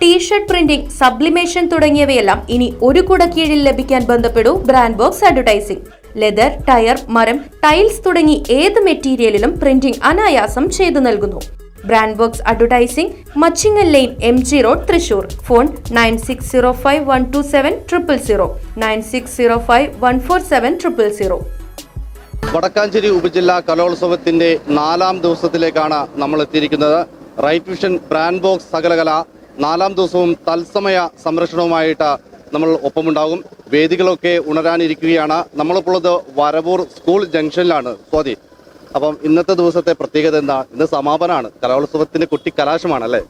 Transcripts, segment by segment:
t shirt printing sublimation തുടങ്ങിയവയെല്ലാം ഇനി ഒരു കുട കീഴിൽ ലഭിക്കാൻ ബന്ധപ്പെടൂ brand box advertising leather tyre മരം ടൈൽസ് തുടങ്ങി ഏത് മെറ്റീരിയലിലും പ്രിന്റിംഗ് അനായാസം ചെയ്തു നൽകുന്നു. Brand box advertising Machingal lane M G road Thrissur. Phone nine six zero five one two seven triple zero nine six zero five one four seven triple zero Wadakkanchery ഉപജില്ലാ കലോത്സവത്തിന്റെ നാലാം ദിവസത്തിലേക്കാണ് നമ്മൾ എത്തിയിരിക്കുന്നത് റൈറ്റ് വിഷൻ ബ്രാൻഡ് ബോക്സ് സകലകല നാലാം ദിവസവും തത്സമയ സംരക്ഷണവുമായിട്ട് നമ്മൾ ഒപ്പമുണ്ടാകും. വേദികളൊക്കെ ഉണരാനിരിക്കുകയാണ്. നമ്മളിപ്പോൾ ഉള്ളത് വരവൂർ സ്കൂൾ ജംഗ്ഷനിലാണ്. സ്വാതി അപ്പം ഇന്നത്തെ ദിവസത്തെ പ്രത്യേകത എന്താ? ഇന്ന് സമാപനമാണ്. കലോത്സവത്തിന്റെ കുട്ടി കലാശമാണ് അല്ലേ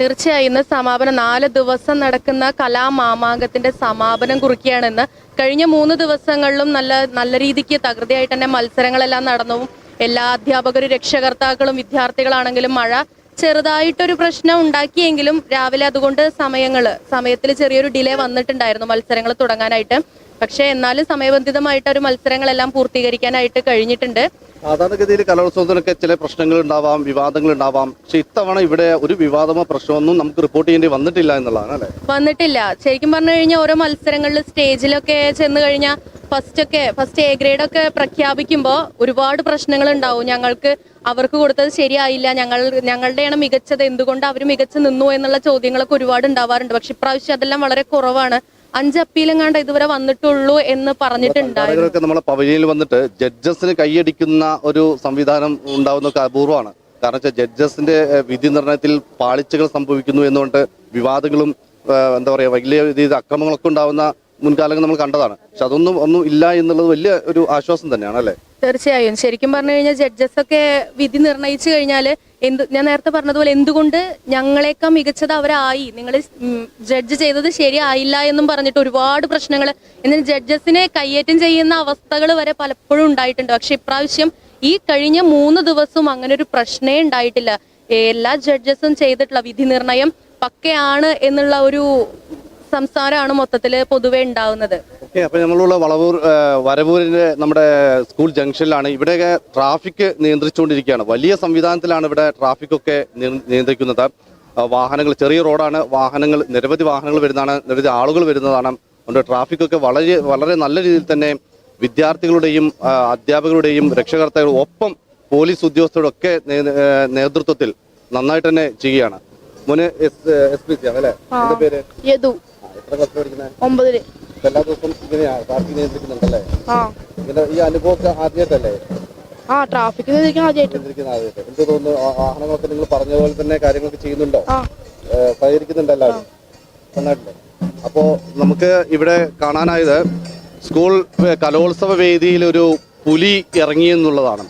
തീർച്ചയായും. ഇന്ന് സമാപനം നാല് ദിവസം നടക്കുന്ന കലാമാമാങ്കത്തിന്റെ സമാപനം കുറിക്കുകയാണെന്ന് കഴിഞ്ഞ മൂന്ന് ദിവസങ്ങളിലും നല്ല നല്ല രീതിക്ക് തകൃതിയായിട്ട് തന്നെ മത്സരങ്ങളെല്ലാം നടന്നു. എല്ലാ അധ്യാപകരും രക്ഷകർത്താക്കളും വിദ്യാർത്ഥികളാണെങ്കിലും മഴ ചെറുതായിട്ടൊരു പ്രശ്നം ഉണ്ടാക്കിയെങ്കിലും രാവിലെ അതുകൊണ്ട് സമയങ്ങൾ സമയത്തിൽ ചെറിയൊരു ഡിലേ വന്നിട്ടുണ്ടായിരുന്നു മത്സരങ്ങൾ തുടങ്ങാനായിട്ട്. പക്ഷേ എന്നാലും സമയബന്ധിതമായിട്ട് ഒരു മത്സരങ്ങളെല്ലാം പൂർത്തീകരിക്കാനായിട്ട് കഴിഞ്ഞിട്ടുണ്ട്. സാധാരണഗതിയിൽ കലോത്സവത്തിനൊക്കെ ചില പ്രശ്നങ്ങൾ ഉണ്ടാവാം വിവാദങ്ങൾ ഉണ്ടാവാം. പക്ഷെ ഇത്തവണ ഇവിടെ ഒരു വിവാദമോ പ്രശ്നമൊന്നും നമുക്ക് റിപ്പോർട്ട് ചെയ്യേണ്ടി വന്നിട്ടില്ല എന്നുള്ളതാണ് അല്ലേ? വന്നിട്ടില്ല. ശരിക്കും പറഞ്ഞു കഴിഞ്ഞാൽ ഓരോ മത്സരങ്ങളിൽ സ്റ്റേജിലൊക്കെ ചെന്ന് കഴിഞ്ഞാൽ ഫസ്റ്റ് ഒക്കെ ഫസ്റ്റ് എ ഗ്രേഡ് ഒക്കെ പ്രഖ്യാപിക്കുമ്പോൾ ഒരുപാട് പ്രശ്നങ്ങൾ ഉണ്ടാവും ഞങ്ങൾക്ക് അവർക്ക് കൊടുത്തത് ശരിയായില്ല. ഞങ്ങൾ ഞങ്ങളുടെയാണ് മികച്ചത്. എന്തുകൊണ്ട് അവർ മികച്ചു നിന്നു എന്നുള്ള ചോദ്യങ്ങളൊക്കെ ഒരുപാട് ഉണ്ടാവാറുണ്ട്. പക്ഷെ ഇപ്രാവശ്യം അതെല്ലാം വളരെ കുറവാണ്. അഞ്ച് അപ്പീലെങ്ങാണ്ട് ഇതുവരെ വന്നിട്ടുള്ളൂ എന്ന് പറഞ്ഞിട്ടുണ്ടായിരുന്നു. നമ്മളെ പവലിയനിൽ വന്നിട്ട് ജഡ്ജസിന് കൈയടിക്കുന്ന ഒരു സംവിധാനം ഉണ്ടാവുന്ന അപൂർവമാണ്. കാരണം വെച്ചാൽ ജഡ്ജസിന്റെ വിധി നിർണയത്തിൽ പാളിച്ചകൾ സംഭവിക്കുന്നു എന്നുകൊണ്ട് വിവാദങ്ങളും എന്താ പറയാ വലിയ രീതിയിൽ അക്രമങ്ങളൊക്കെ ഉണ്ടാവുന്ന മുൻകാലങ്ങൾ നമ്മൾ കണ്ടതാണ്. പക്ഷെ അതൊന്നും ഒന്നും ഇല്ല എന്നുള്ളത് വലിയ ഒരു ആശ്വാസം തന്നെയാണ് അല്ലേ? തീർച്ചയായും. ശരിക്കും പറഞ്ഞു കഴിഞ്ഞാൽ ജഡ്ജസ് ഒക്കെ വിധി നിർണയിച്ചു കഴിഞ്ഞാൽ എന്ത് ഞാൻ നേരത്തെ പറഞ്ഞതുപോലെ എന്തുകൊണ്ട് ഞങ്ങളെക്കാൾ മികച്ചത് അവരായി? നിങ്ങൾ ജഡ്ജ് ചെയ്തത് ശരിയായില്ല എന്നും പറഞ്ഞിട്ട് ഒരുപാട് പ്രശ്നങ്ങൾ. എന്നാൽ ജഡ്ജസിനെ കയ്യേറ്റം ചെയ്യുന്ന അവസ്ഥകൾ വരെ പലപ്പോഴും ഉണ്ടായിട്ടുണ്ട്. പക്ഷെ ഇപ്രാവശ്യം ഈ കഴിഞ്ഞ മൂന്ന് ദിവസവും അങ്ങനെ ഒരു പ്രശ്നമേ ഉണ്ടായിട്ടില്ല. എല്ലാ ജഡ്ജസും ചെയ്തിട്ടുള്ള വിധി നിർണയം പക്കയാണ് എന്നുള്ള ഒരു സംസാരമാണ് മൊത്തത്തിൽ പൊതുവെ ഉണ്ടാവുന്നത്. അപ്പൊ നമ്മളുള്ള വളവൂർ വരവൂരിന്റെ നമ്മുടെ സ്കൂൾ ജംഗ്ഷനിലാണ്. ഇവിടെ ട്രാഫിക് നിയന്ത്രിച്ചുകൊണ്ടിരിക്കുകയാണ്. വലിയ സംവിധാനത്തിലാണ് ഇവിടെ ട്രാഫിക് ഒക്കെ നിയന്ത്രിക്കുന്നത്. വാഹനങ്ങൾ ചെറിയ റോഡാണ്. വാഹനങ്ങൾ നിരവധി വാഹനങ്ങൾ വരുന്നതാണ്. നിരവധി ആളുകൾ വരുന്നതാണ്. അതുകൊണ്ട് ട്രാഫിക് ഒക്കെ വളരെ വളരെ നല്ല രീതിയിൽ തന്നെ വിദ്യാർത്ഥികളുടെയും അധ്യാപകരുടെയും രക്ഷകർത്താക്കളും ഒപ്പം പോലീസ് ഉദ്യോഗസ്ഥരുടെ ഒക്കെ നേതൃത്വത്തിൽ നന്നായിട്ട് തന്നെ ചെയ്യുകയാണ്. മുന് എസ് എസ് പി സി ആണ് അല്ലേ? പേര്? യദു. എത്ര ക്ലാസ് പഠിക്കുന്നത് ഒമ്പതിൽ. എല്ലാ ദിവസവും ഇങ്ങനെയാ ട്രാഫിക് നിയന്ത്രിക്കുന്നുണ്ടല്ലേ ആ. ഇങ്ങനെ ഈ അനുഭവമൊക്കെ ആദ്യമായിട്ടല്ലേ? ആ ട്രാഫിക് നിയന്ത്രിക്കാൻ ആദ്യമായിട്ട്. നിയന്ത്രിക്കുന്ന ആദ്യമായിട്ട്. എന്ത് തോന്നുന്നു? ആ വാഹനങ്ങളൊക്കെ നിങ്ങൾ പറഞ്ഞ പോലെ തന്നെ കാര്യങ്ങളൊക്കെ ചെയ്യുന്നുണ്ടോ? ആ. ഏഹ് സഹകരിക്കുന്നുണ്ട് എല്ലാവരും? നന്നായിട്ടുണ്ട്. അപ്പോ നമുക്ക് ഇവിടെ കാണാനായത് സ്കൂൾ ഏഹ് കലോത്സവ വേദിയിൽ ഒരു പുലി ഇറങ്ങി എന്നുള്ളതാണ്.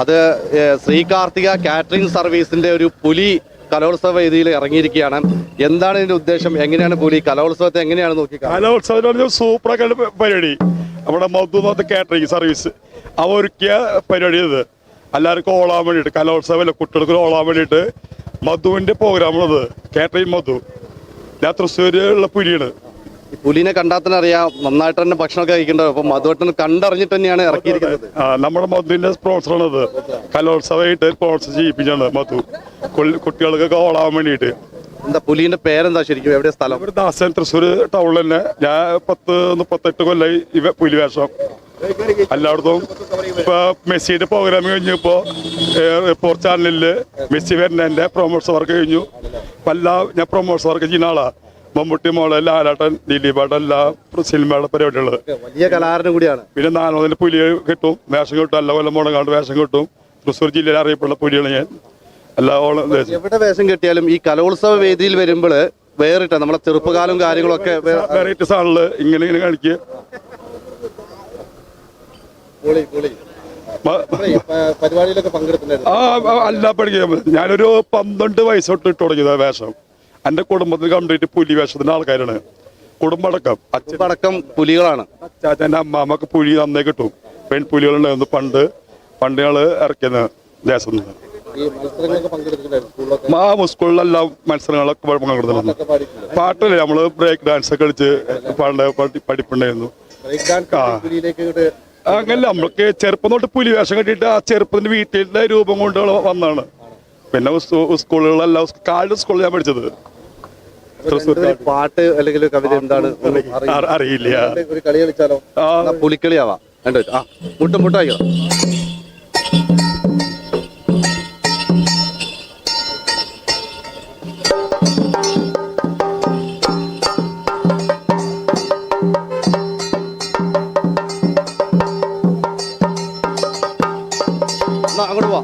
അത് ഏഹ് ശ്രീ കാർത്തിക കാറ്ററിംഗ് സർവീസിന്റെ ഒരു പുലി കലോത്സവ വേദിയിൽ ഇറങ്ങിയിരിക്കുകയാണ്. എന്താണ് ഇതിന്റെ ഉദ്ദേശം? എങ്ങനെയാണ് പുലി? കലോത്സവത്തെ എങ്ങനെയാണ് നോക്കി? കലോത്സവം സൂപ്പറൊക്കെ പരിപാടി. നമ്മുടെ മധുനാഥ് കാറ്ററിംഗ് സർവീസ് അവ ഒരുക്കിയ പരിപാടി ഇത്. എല്ലാവർക്കും ഓളാൻ വേണ്ടിയിട്ട് കലോത്സവമല്ല കുട്ടികൾക്ക് ഓളാൻ വേണ്ടിയിട്ട് മധുവിന്റെ പ്രോഗ്രാമാണത് കാറ്ററിംഗ് മധു. ഞാൻ തൃശ്ശൂരിലുള്ള പുലിയാണ്. പുലിനെ കണ്ടാൽ തന്നെ അറിയാം. നന്നായിട്ട് തന്നെ ഭക്ഷണമൊക്കെ കഴിക്കേണ്ടത് അപ്പൊ മധുവട്ടൻ കണ്ടറിഞ്ഞിട്ട് തന്നെയാണ് ഇറക്കിയിരിക്കുന്നത്. ആ നമ്മുടെ മധുവിന്റെ സ്പോൺസറാണത്. കലോത്സവമായിട്ട് സ്പോൺസർ ചെയ്യിപ്പിച്ചാണ് മധു. കുൾ- കുട്ടികൾക്കൊക്കെ ഓളാൻ വേണ്ടിയിട്ട്. എന്താ പുലിന്റെ പേരെന്താ ശരിക്കും? എവിടെ സ്ഥലം? ഒരു ദാസൻ തൃശ്ശൂർ ടൗണിൽ തന്നെ. ഞാൻ പത്ത് മുപ്പത്തെട്ട് കൊല്ലായി ഇവ പുലി വേഷം. എല്ലായിടത്തും ഇപ്പൊ മെസ്സിയുടെ പ്രോഗ്രാം കഴിഞ്ഞപ്പോ റിപ്പോർട്ട് ചാനലിൽ മെസ്സി വരുന്നതിന്റെ പ്രൊമോഷൻ വർക്ക് കഴിഞ്ഞു. എല്ലാ ഞാൻ പ്രൊമോഷൻ വർക്ക് ചെയ്യുന്ന ആളാ. മമ്മൂട്ടി മോളെ ലാലാട്ടൻ ദിലീപാട്ടൻ എല്ലാ സിനിമയുടെ പരിപാടികൾ വലിയ കലാകാരനും കൂടിയാണ്. പിന്നെ നാനോതിന്റെ പുലി കിട്ടും വേഷം കിട്ടും എല്ലാ കൊല്ലം മുടങ്ങാണ്ട് വേഷം കിട്ടും. തൃശ്ശൂർ ജില്ലയിൽ അറിയപ്പെടുന്ന പുലിയാണ് ഞാൻ. എല്ലാ എവിടെ വേഷം കിട്ടിയാലും ഈ കലോത്സവ വേദിയിൽ വരുമ്പോൾ വേറിട്ട നമ്മളെ ചെറുപ്പകാലം കാര്യങ്ങളൊക്കെ വേ- വെറൈറ്റീസ് ആണല്ലോ ഇങ്ങനെ ഇങ്ങനെ കാണിക്കുക ആ അല്ല പഠിക്കാൻ ഞാനൊരു പന്ത്രണ്ട് വയസ്സോട്ട് ഇട്ട് തുടങ്ങിയതാ വേഷം. എന്റെ കുടുംബത്തിൽ കംപ്ലീറ്റ് പുലി വേഷത്തിന് ആൾക്കാരാണ്. കുടുംബടക്കം അച്ഛടക്കം പുലികളാണ്. അച്ചാച്ചന്റെ അമ്മാമ്മക്ക് പുലി നന്നേ കിട്ടും. പെൺപുലികളുണ്ടായിരുന്നു പണ്ട് പണ്ട് ഞങ്ങൾ ഇറക്കിയത് ദേശം നിന്ന്. ആ സ്കൂളിലെല്ലാം മത്സരങ്ങളൊക്കെ പങ്കെടുത്തിട്ടുണ്ട്. പാട്ടില്ല? നമ്മൾ ബ്രേക്ക് ഡാൻസ് ഒക്കെ കളിച്ച് പഠി- പഠിപ്പുണ്ടായിരുന്നു. ബ്രേക്ക് ഡാൻസ് പുലിയിലേക്ക് ഇങ്ങോട്ട് അങ്ങനെ നമ്മൾക്ക് ചെറുപ്പം തൊട്ട് പുലി വേഷം കെട്ടിയിട്ട് ആ ചെറുപ്പത്തിന്റെ വീട്ടിലെ രൂപം കൊണ്ട് വന്നാണ് പിന്നെ സ്കൂളുകളെല്ലാം കാട് സ്കൂളിൽ ഞാൻ പഠിച്ചത്. പാട്ട് അല്ലെങ്കിൽ കവിത എന്താണ് അറിയില്ല. ഒരു കളി കളിച്ചാലോ? പുലിക്കളിയാവാ കണ്ടു ആ മുട്ടും മുട്ടായിക്കോ. അങ്ങോട്ട് പോവാ.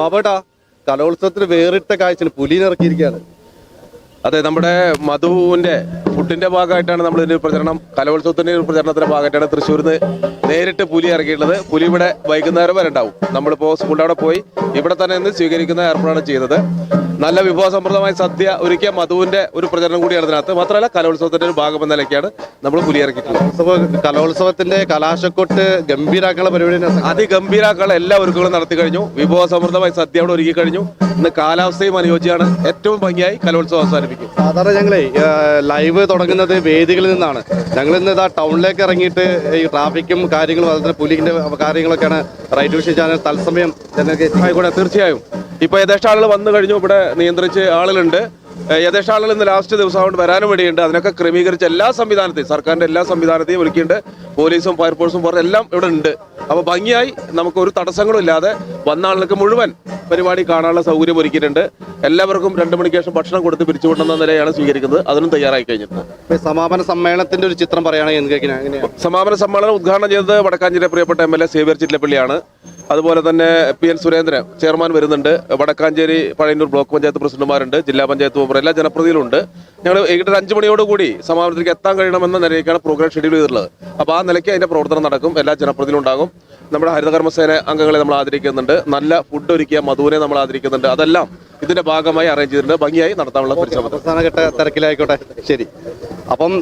ബാബേട്ടാ കലോത്സവത്തിന് വേറിട്ട കാഴ്ച പുലിനെ ഇറക്കിയിരിക്കുകയാണ് അതെ നമ്മുടെ മധുവിന്റെ ഫുഡിന്റെ ഭാഗമായിട്ടാണ് നമ്മൾ ഇതിന്റെ പ്രചരണം കലോത്സവത്തിന്റെ ഒരു പ്രചരണത്തിന്റെ ഭാഗമായിട്ടാണ് തൃശ്ശൂരിൽ നിന്ന് നേരിട്ട് പുലി ഇറക്കിയിട്ടുള്ളത്. പുലി ഇവിടെ വൈകുന്നേരം വരെ ഉണ്ടാവും. നമ്മളിപ്പോൾ സ്കൂളിൽ അവിടെ പോയി ഇവിടെ തന്നെ നിന്ന് സ്വീകരിക്കുന്ന ഏർപ്പാടാണ് ചെയ്തത് നല്ല വിഭവസമൃദ്ധമായ സദ്യ ഒരുക്കിയ മധുവിന്റെ ഒരു പ്രചരണം കൂടിയാണ് ഇതിനകത്ത്. മാത്രമല്ല കലോത്സവത്തിന്റെ ഒരു ഭാഗം എന്ന നിലയ്ക്കാണ് നമ്മൾ പുലി ഇറക്കിയിട്ടുള്ളത്. കലോത്സവ കലോത്സവത്തിന്റെ കലാശക്കൊട്ട് ഗംഭീരാക്കള പരിപാടി അതിഗംഭീരാക്കള എല്ലാ ഒരുക്കങ്ങളും നടത്തി കഴിഞ്ഞു. വിഭവസമൃദ്ധമായ സദ്യ അവിടെ ഒരുക്കി കഴിഞ്ഞു. ഇന്ന് കാലാവസ്ഥയും അനുയോജ്യമാണ്. ഏറ്റവും ഭംഗിയായി കലോത്സവം അവസാനിപ്പിക്കും സാധാരണ ഞങ്ങളെ ലൈവ് തുടങ്ങുന്നത് വേദികളിൽ നിന്നാണ്. ഞങ്ങൾ ഇന്ന് ഇതാ ടൗണിലേക്ക് ഇറങ്ങിയിട്ട് ഈ ട്രാഫിക്കും കാര്യങ്ങളും അതുപോലെ പുലിന്റെ കാര്യങ്ങളൊക്കെയാണ് റൈറ്റ് വിഷൻ ചാനൽ തത്സമയം. ആയിക്കോട്ടെ തീർച്ചയായും. ഇപ്പൊ ഏകദേശം ആളുകൾ വന്നു കഴിഞ്ഞു ഇവിടെ നിയന്ത്രിച്ച് ആളുകളുണ്ട്. ഏകദേശം ആളുകൾ ഇന്ന് ലാസ്റ്റ് ദിവസം കൊണ്ട് വരാനും വേണ്ടിയുണ്ട് അതിനൊക്കെ ക്രമീകരിച്ച എല്ലാ സംവിധാനത്തെയും സർക്കാരിന്റെ എല്ലാ സംവിധാനത്തെയും ഒരുക്കിയിട്ടുണ്ട് പോലീസും ഫയർഫോഴ്സും പറഞ്ഞ എല്ലാം ഇവിടെ ഉണ്ട്. അപ്പോൾ ഭംഗിയായി നമുക്ക് ഒരു തടസ്സങ്ങളും ഇല്ലാതെ വന്ന ആളുകൾക്ക് മുഴുവൻ പരിപാടി കാണാനുള്ള സൗകര്യം ഒരുക്കിയിട്ടുണ്ട്. എല്ലാവർക്കും രണ്ട് മണിക്ക് ശേഷം ഭക്ഷണം കൊടുത്ത് പിരിച്ചുവിടുന്ന നിലയാണ് സ്വീകരിക്കുന്നത്. അതിനും തയ്യാറായി കഴിഞ്ഞിട്ടുണ്ട്. സമാപന സമ്മേളനത്തിന്റെ ഒരു ചിത്രം പറയുകയാണെങ്കിൽ സമാപന സമ്മേളനം ഉദ്ഘാടനം ചെയ്തത് വടക്കാഞ്ചേരി പ്രിയപ്പെട്ട എം എൽ എ സേവ്യർ ചിറ്റലപ്പള്ളിയാണ് അതുപോലെ തന്നെ പി എൻ സുരേന്ദ്രൻ ചെയർമാൻ വരുന്നുണ്ട്. വടക്കാഞ്ചേരി പഴയന്നൂർ ബ്ലോക്ക് പഞ്ചായത്ത് പ്രസിഡന്റുമാരുണ്ട്. ജില്ലാ പഞ്ചായത്ത് മെമ്പർ എല്ലാ ജനപ്രതിനിധികളുണ്ട്. ഞങ്ങൾ വൈകിട്ട് ഒരു അഞ്ച് മണിയോടുകൂടി സമാപനത്തിലേക്ക് എത്താൻ കഴിയണമെന്ന നിലയ്ക്കാണ് പ്രോഗ്രാം ഷെഡ്യൂൾ ചെയ്തിട്ടുള്ളത്. അപ്പോൾ ആ നിലയ്ക്ക് അതിന്റെ പ്രവർത്തനം നടക്കും. എല്ലാ ജനപ്രതിനിധികളും ഉണ്ടാകും. നമ്മുടെ ഹരിതകർമ്മസേന അംഗങ്ങളെ നമ്മൾ ആദരിക്കുന്നുണ്ട്. നല്ല ഫുഡ് ഒരുക്കിയ മധുവിനെ നമ്മൾ ആദരിക്കുന്നുണ്ട്. അതെല്ലാം ഇതിന്റെ ഭാഗമായി അറേഞ്ച് ചെയ്തിട്ടുണ്ട്. ഭംഗിയായി നടത്താനുള്ള പരിശ്രമം. അവസാനഘട്ട തിരക്കിലായിക്കോട്ടെ. ശരി. അപ്പം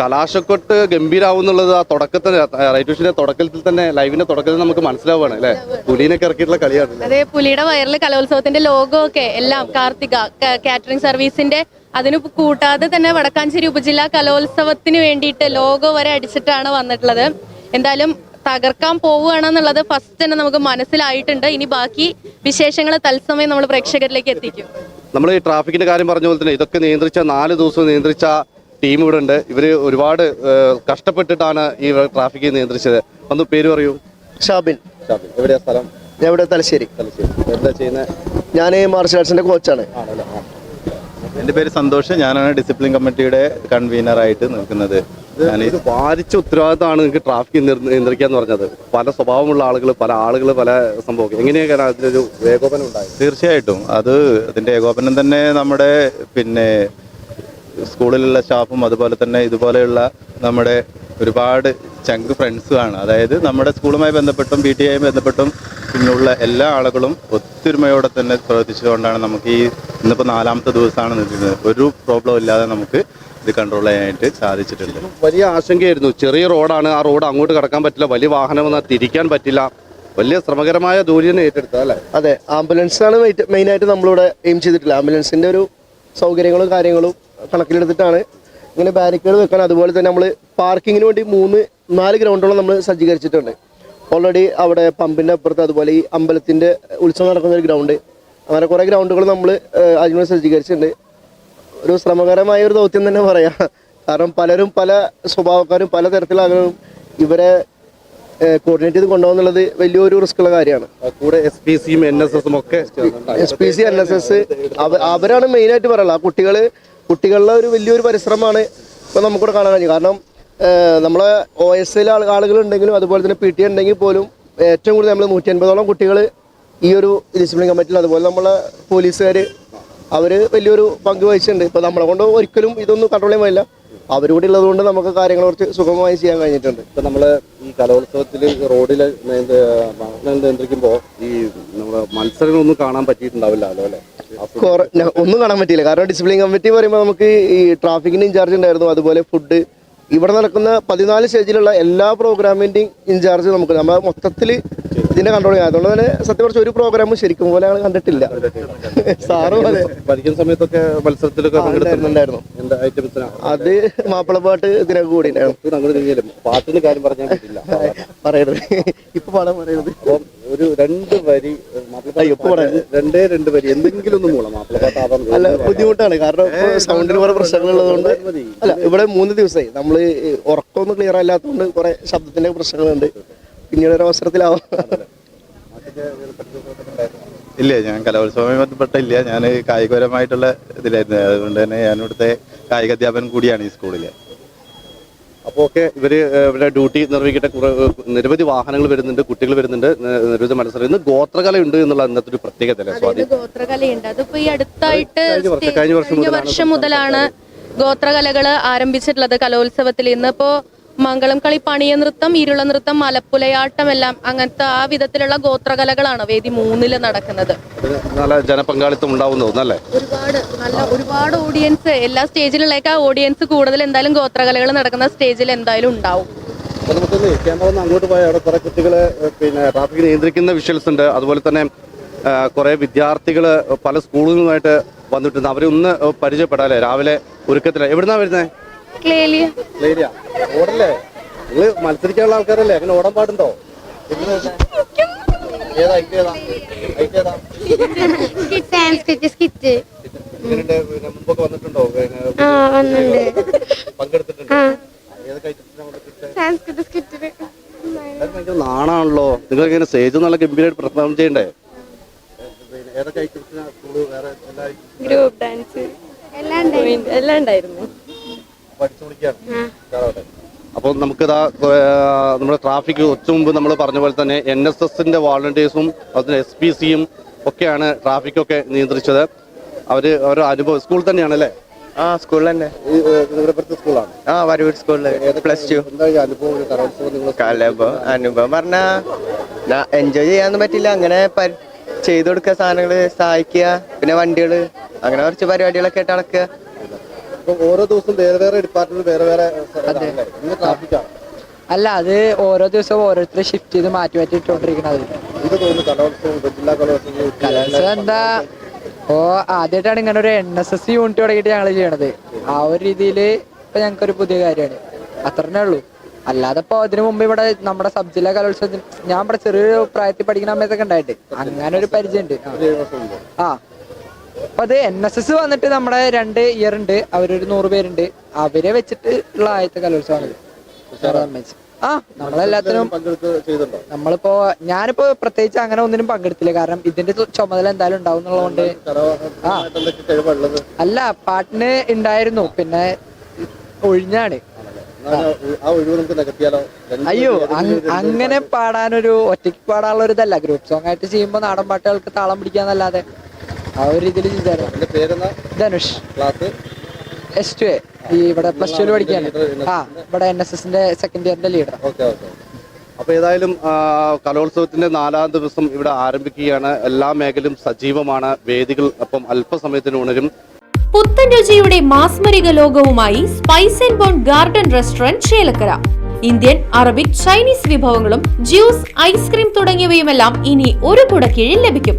കലാശക്കൊട്ട് ഗംഭീരാവും എന്നുള്ളത് ആ തുടക്കത്തിൽ റൈറ്റ് വിഷന്റെ തുടക്കത്തിൽ തന്നെ ലൈവിന്റെ തുടക്കത്തിൽ നമുക്ക് മനസ്സിലാവുകയാണ് അല്ലേ? പുലീനൊക്കെ ഇറക്കിയിട്ടുള്ള കളിയാണ്. അതെ പുലിയുടെ വയറിൽ കലോത്സവത്തിന്റെ ലോഗോ ഒക്കെ എല്ലാം കാർത്തിക കാറ്ററിംഗ് സർവീസിന്റെ അതിന് കൂട്ടാതെ തന്നെ വടക്കാഞ്ചേരി ഉപജില്ലാ കലോത്സവത്തിന് വേണ്ടിയിട്ട് ലോഗോ വരെ അടിച്ചിട്ടാണ് വന്നിട്ടുള്ളത്. എന്തായാലും തകർക്കാൻ പോവുകയാണെന്നുള്ളത് ഫസ്റ്റ് തന്നെ നമുക്ക് മനസ്സിലായിട്ടുണ്ട്. ഇനി ബാക്കി വിശേഷങ്ങൾ തത്സമയം നമ്മൾ പ്രേക്ഷകരിലേക്ക് എത്തിക്കും. നമ്മൾ ഈ ട്രാഫിക്കിന്റെ കാര്യം പറഞ്ഞ പോലെ തന്നെ ഇതൊക്കെ നിയന്ത്രിച്ച നാല് ദിവസം നിയന്ത്രിച്ച ടീം ഇവിടെ ഉണ്ട്. ഇവർ ഒരുപാട് കഷ്ടപ്പെട്ടിട്ടാണ് ഈ ട്രാഫിക് നിയന്ത്രിച്ചത്. ഒന്ന് പേര് പറയൂ. ഷാബിൻ. ഷാബിൻ എവിടെയാ സ്ഥലം? ഞാൻ ഇവിടെ തലശ്ശേരി. എന്താ ചെയ്യുന്നത് ഞാൻ മാർഷൽ ആർട്സിന്റെ കോച്ചാണ് എന്റെ പേര് സന്തോഷ്. ഞാനാണ് ഡിസിപ്ലിൻ കമ്മിറ്റിയുടെ കൺവീനറായിട്ട് നിൽക്കുന്നത്. ഞാൻ ഒരു ഭാരിച്ച ഉത്തരവാദിത്തമാണ് നിങ്ങൾക്ക് ട്രാഫിക് നിയന്ത്രിക്കുക എന്ന് പറഞ്ഞത്. പല സ്വഭാവമുള്ള ആളുകൾ പല ആളുകൾ പല സംഭവം എങ്ങനെയൊക്കെയാണ് അതിലൊരു ഏകോപനം ഉണ്ടായത്? തീർച്ചയായിട്ടും. അത് അതിന്റെ ഏകോപനം തന്നെ നമ്മുടെ പിന്നെ സ്കൂളിലുള്ള സ്റ്റാഫും അതുപോലെ തന്നെ ഇതുപോലെയുള്ള നമ്മുടെ ഒരുപാട് ചങ്ക് ഫ്രണ്ട്സുമാണ് അതായത് നമ്മുടെ സ്കൂളുമായി ബന്ധപ്പെട്ടും പി ടി ഐ ബന്ധപ്പെട്ടും പിന്നുള്ള എല്ലാ ആളുകളും ഒത്തൊരുമയോടെ തന്നെ പ്രവർത്തിച്ചുകൊണ്ടാണ് നമുക്ക് ഈ ഇന്നിപ്പോൾ നാലാമത്തെ ദിവസമാണ് നിൽക്കുന്നത്. ഒരു പ്രോബ്ലം ഇല്ലാതെ നമുക്ക് ഇത് കൺട്രോൾ ചെയ്യാനായിട്ട് സാധിച്ചിട്ടുണ്ട്. വലിയ ആശങ്കയായിരുന്നു. ചെറിയ റോഡാണ്. ആ റോഡ് അങ്ങോട്ട് കടക്കാൻ പറ്റില്ല. വലിയ വാഹനം വന്നാൽ തിരിക്കാൻ പറ്റില്ല. വലിയ ശ്രമകരമായ ജോലി തന്നെ ഏറ്റെടുത്തത് അല്ലേ? അതെ. ആംബുലൻസാണ് മെയിനായിട്ട് മെയിൻ ആയിട്ട് നമ്മളിവിടെ എയിം ചെയ്തിട്ടില്ല ആംബുലൻസിന്റെ ഒരു സൗകര്യങ്ങളും കാര്യങ്ങളും കണക്കിലെടുത്തിട്ടാണ് ഇങ്ങനെ ബാരിക്കേഡ് വെക്കാൻ അതുപോലെ തന്നെ നമ്മൾ പാർക്കിങ്ങിന് വേണ്ടി മൂന്ന് നാല് ഗ്രൗണ്ടോളം നമ്മൾ സജ്ജീകരിച്ചിട്ടുണ്ട്. ഓൾറെഡി അവിടെ പമ്പിന്റെ അപ്പുറത്ത് അതുപോലെ ഈ അമ്പലത്തിന്റെ ഉത്സവം നടക്കുന്ന ഒരു ഗ്രൗണ്ട് അങ്ങനെ കുറേ ഗ്രൗണ്ടുകൾ നമ്മൾ അതിനുവേണ്ടി സജ്ജീകരിച്ചിട്ടുണ്ട്. ഒരു ശ്രമകരമായ ഒരു ദൗത്യം തന്നെ പറയാം. കാരണം പലരും പല സ്വഭാവക്കാരും പല തരത്തിലാകും ഇവരെ കോർഡിനേറ്റ് ചെയ്ത് കൊണ്ടുപോകുന്നുള്ളത് വലിയൊരു റിസ്ക്കുള്ള കാര്യമാണ്. കൂടെ എസ് പി സിയും എൻ എസ് എസും ഒക്കെ S P C N S S അവരാണ് മെയിനായിട്ട് പറയുള്ളത് ആ കുട്ടികൾ കുട്ടികളുടെ ഒരു വലിയൊരു പരിശ്രമമാണ് ഇപ്പം നമുക്കിവിടെ കാണാൻ കഴിഞ്ഞു കാരണം നമ്മളെ ഒ എസ് എൽ ആളുകൾ ഉണ്ടെങ്കിലും അതുപോലെ തന്നെ പി ടി ഉണ്ടെങ്കിൽ പോലും ഏറ്റവും കൂടുതൽ നമ്മൾ നൂറ്റി അൻപതോളം കുട്ടികൾ ഈ ഒരു ഡിസിപ്ലിൻ കമ്മിറ്റിയിൽ അതുപോലെ നമ്മളെ പോലീസുകാർ അവർ വലിയൊരു പങ്ക് വഹിച്ചിട്ടുണ്ട്. ഇപ്പോൾ നമ്മളെ കൊണ്ട് ഒരിക്കലും ഇതൊന്നും കൺട്രോൾ ചെയ്യാൻ പറ്റില്ല അവരുകൂടി ഉള്ളതുകൊണ്ട് നമുക്ക് കാര്യങ്ങൾ കുറച്ച് സുഗമമായി ചെയ്യാൻ കഴിഞ്ഞിട്ടുണ്ട്. ഇപ്പം നമ്മൾ ഈ കലോത്സവത്തിൽ റോഡിൽ നിയന്ത്രിക്കുമ്പോൾ ഈ നമ്മുടെ മത്സരങ്ങളൊന്നും കാണാൻ കുറെ- ന- ഒന്നും കാണാൻ പറ്റിയില്ല. കാരണം ഡിസിപ്ലിൻ കമ്മിറ്റി പറയുമ്പോൾ നമുക്ക് ഈ ട്രാഫിക്കിന് ഇൻചാർജ് ഉണ്ടായിരുന്നു. അതുപോലെ ഫുഡ് ഇവിടെ നടക്കുന്ന പതിനാല് സ്റ്റേജിലുള്ള എല്ലാ പ്രോഗ്രാമിന്റെയും ഇൻചാർജ് നമുക്ക്. നമ്മൾ മൊത്തത്തിൽ ഇതിന്റെ കൺട്രോൾ ചെയ്യാം. അതുകൊണ്ട് തന്നെ സത്യം കുറച്ച് ഒരു പ്രോഗ്രാമും ശരിക്കും പോലെ ഞങ്ങൾ കണ്ടിട്ടില്ല. സാറ് പോലെ പഠിക്കുന്ന സമയത്തൊക്കെ മത്സരത്തിലൊക്കെ പങ്കെടുത്തിട്ടുണ്ടായിരുന്നു. അത് മാപ്പിളപ്പാട്ട് ഇതിനൊക്കെ കൂടി പാട്ടിന് കാര്യം പറഞ്ഞാൽ പറയരുത്. ഇപ്പൊ പാടാൻ പറയരുത്. ഒരു രണ്ട് വരി. രണ്ടേ രണ്ട് വരി. എന്തെങ്കിലും ഒന്നും മൂളാം. മാപ്പിളപ്പാട്ട് അല്ല ബുദ്ധിമുട്ടാണ്. കാരണം സൗണ്ടിന് കുറെ പ്രശ്നങ്ങളുള്ളതുകൊണ്ട് അല്ല ഇവിടെ മൂന്ന് ദിവസമായി നമ്മൾ ഉറക്കമൊന്നും ക്ലിയർ അല്ലാത്തതുകൊണ്ട് കുറെ ശബ്ദത്തിന്റെ പ്രശ്നങ്ങളുണ്ട്. പിന്നീട് ഒരു അവസരത്തിലാവാം ഇല്ല ഞാൻ കലോത്സവവുമായി ബന്ധപ്പെട്ടില്ല. ഞാൻ കായികപരമായിട്ടുള്ള ഇതിലായിരുന്നു. അതുകൊണ്ട് തന്നെ ഞാൻ ഇവിടുത്തെ കായിക അധ്യാപകൻ കൂടിയാണ് ഈ സ്കൂളിലെ. അപ്പോൾ ഒക്കെ ഇവർ ഇവിടെ ഡ്യൂട്ടി നിർവഹിക്കട്ടെ കുറെ നിരവധി വാഹനങ്ങൾ വരുന്നുണ്ട് കുട്ടികൾ വരുന്നുണ്ട് നിരവധി മത്സരം. ഇന്ന് ഗോത്രകലയുണ്ട് എന്നുള്ള ഇന്നത്തെ ഒരു പ്രത്യേകത ഗോത്രകലയുണ്ട്. അതിപ്പോ ഈ അടുത്തായിട്ട് കഴിഞ്ഞ വർഷം മുതലാണ് ഗോത്രകലകൾ ആരംഭിച്ചിട്ടുള്ളത് കലോത്സവത്തിൽ. ഇന്നിപ്പോ മംഗളം കളി പണിയ നൃത്തം ഇരുള നൃത്തം മലപ്പുലയാട്ടം എല്ലാം അങ്ങനത്തെ ആ വിധത്തിലുള്ള ഗോത്രകലകളാണ് വേദി മൂന്നിൽ നടക്കുന്നത്. നല്ല ജനപങ്കാളിത്തം ഉണ്ടാവുന്ന ഒരുപാട് നല്ല ഒരുപാട് ഓഡിയൻസ് എല്ലാ സ്റ്റേജിലുള്ളേക്കാ ഓഡിയൻസ് കൂടുതൽ എന്തായാലും ഗോത്രകലകൾ നടക്കുന്ന സ്റ്റേജിൽ എന്തായാലും ഉണ്ടാവും. നമുക്ക് ക്യാമറ അങ്ങോട്ട് പോയ അവിടെ കുറെ കുട്ടികൾ പിന്നെ ട്രാഫിക് നിയന്ത്രിക്കുന്ന വിഷ്വൽസ് ഉണ്ട്. അതുപോലെ തന്നെ കുറെ വിദ്യാർത്ഥികൾ പല സ്കൂളുകളുമായിട്ട് വന്നിട്ടുണ്ട്. അവരെ ഒന്ന് പരിചയപ്പെടാല്ലേ രാവിലെ ഒരുക്കത്തില്ല എവിടുന്നാ വരുന്നത് ഓടല്ലേ? നിങ്ങൾ മത്സരിക്കാനുള്ള ആൾക്കാരല്ലേ? അങ്ങനെ ഓടാൻ പാടുണ്ടോ? ണല്ലോ നിങ്ങൾ ഏതാ ഐറ്റം ഏതാ? ഐറ്റം ഏതാ? സാൻസ്ക്രിറ്റ് സ്കിറ്റ് എങ്ങനെയുണ്ട് പിന്നെ മുമ്പൊക്കെ വന്നിട്ടുണ്ടോ? പിന്നെ ആ വന്നിട്ടുണ്ട് പങ്കെടുത്തിട്ടുണ്ട്. ഏതൊക്കെ ഭയങ്കര നാണാണല്ലോ. നിങ്ങൾ ഇങ്ങനെ സ്റ്റേജ് നല്ല ഗംഭീരമായിട്ട് പെർഫോം ചെയ്യണ്ടേ? പിന്നെ ഏതൊക്കെ സ്കൂൾ വേറെ എല്ലാ ഗ്രൂപ്പ് ഡാൻസ് എല്ലാം എല്ലാം ഉണ്ടായിരുന്നു എല്ലാം ഉണ്ടായിരുന്നു പഠിച്ചു വിളിക്കാണ് അപ്പോൾ നമുക്ക് ഇതാ നമ്മുടെ ട്രാഫിക് ഒറ്റ മുമ്പ് നമ്മൾ പറഞ്ഞ പോലെ തന്നെ എൻ എസ് എസിന്റെ വാളണ്ടിയേഴ്സും അതുപോലെ എസ് പി സിയും ഒക്കെയാണ് ട്രാഫിക്കൊക്കെ നിയന്ത്രിച്ചത്. അവർ അവരുടെ അനുഭവം സ്കൂൾ തന്നെയാണ് അല്ലേ ആ സ്കൂളിൽ തന്നെ. സ്കൂളാണ്? ആ വരവൂർ സ്കൂളിൽ പ്ലസ് ടു. അനുഭവം കലബോ അനുഭവം പറഞ്ഞാ എൻജോയ് ചെയ്യാനൊന്നും പറ്റില്ല. അങ്ങനെ ചെയ്തു കൊടുക്കുക സാധനങ്ങൾ സഹായിക്കുക പിന്നെ വണ്ടികൾ അങ്ങനെ കുറച്ച് പരിപാടികളൊക്കെ ആയിട്ട് നടക്കുക. അപ്പോൾ ഓരോ ദിവസവും വേറെ വേറെ ഡിപ്പാർട്ട്മെന്റ് വേറെ വേറെ ട്രാഫിക്കാണ് അല്ല അത് ഓരോ ദിവസവും ഓരോരുത്തരെ ഷിഫ്റ്റ് ചെയ്ത് മാറ്റി മാറ്റി ഇട്ടോണ്ടിരിക്കണത് കലോത്സവം എന്താ? ഓ ആദ്യമായിട്ടാണ് ഇങ്ങനെ ഒരു എൻ എസ് എസ് യൂണിറ്റ് തുടങ്ങിയിട്ട് ഞങ്ങൾ ചെയ്യണത്. ആ ഒരു രീതിയിൽ ഇപ്പൊ ഞങ്ങൾക്ക് ഒരു പുതിയ കാര്യമാണ്. അത്രേ ഉള്ളൂ. അല്ലാതെ ഇപ്പൊ അതിനു മുമ്പ് ഇവിടെ നമ്മുടെ സബ് ജില്ലാ കലോത്സവത്തിന് ഞാൻ ഇവിടെ ചെറിയൊരു പ്രായത്തിൽ പഠിക്കുന്ന സമയത്തൊക്കെ ഉണ്ടായിട്ട്. അങ്ങനെ ഒരു പരിചയം ഉണ്ട് ആ. അപ്പൊ അത് എൻ എസ് എസ് വന്നിട്ട് നമ്മുടെ രണ്ട് ഇയർ ഉണ്ട്. അവരൊരു നൂറ് പേരുണ്ട്. അവരെ വെച്ചിട്ട് ഉള്ള ആദ്യത്തെ കലോത്സവമാണ് ആ നമ്മളെല്ലാത്തിനും നമ്മളിപ്പോ ഞാനിപ്പോ പ്രത്യേകിച്ച് അങ്ങനെ ഒന്നിനും പങ്കെടുത്തില്ല. കാരണം ഇതിന്റെ ചുമതല എന്തായാലും ഉണ്ടാവും എന്നുള്ളതുകൊണ്ട് അല്ല പാട്ടിന് ഉണ്ടായിരുന്നു. പിന്നെ ഒഴിഞ്ഞാണ്. അയ്യോ അങ്ങനെ പാടാനൊരു ഒറ്റയ്ക്ക് പാടാനുള്ള ഒരു ഇതല്ല. ഗ്രൂപ്പ് സോങ് ആയിട്ട് ചെയ്യുമ്പോൾ നാടൻ പാട്ടുകൾക്ക് താളം പിടിക്കാന്നല്ലാതെ ആ ഒരു രീതിയിൽ ചെയ്തായിരുന്നു Dhanush. Class? S two A ഈ ഇവിടെ പ്ലസ് ടുവിൽ പഠിക്കുകയാണ്. ആ ഇവിടെ എൻ എസ് എസിന്റെ സെക്കൻഡ് ഇയറിന്റെ ലീഡർ ഓക്കെ ഓക്കെ. അപ്പൊ ഏതായാലും കലോത്സവത്തിന്റെ നാലാം ദിവസം ഇവിടെ ആരംഭിക്കുകയാണ്. എല്ലാ മേഖലയും സജീവമാണ്. വേദികൾ അപ്പം അല്പസമയത്തിന് ഉണരും. പുത്തൻ രുചിയുടെ മാസ്മരിക ലോകവുമായി spice and bone garden restaurant Chelakkara Indian Arabic Chinese വിഭവങ്ങളും ജ്യൂസ് ഐസ്ക്രീം തുടങ്ങിയവയുമെല്ലാം ഇനി ഒരു കുടക്കീഴിൽ ലഭിക്കും.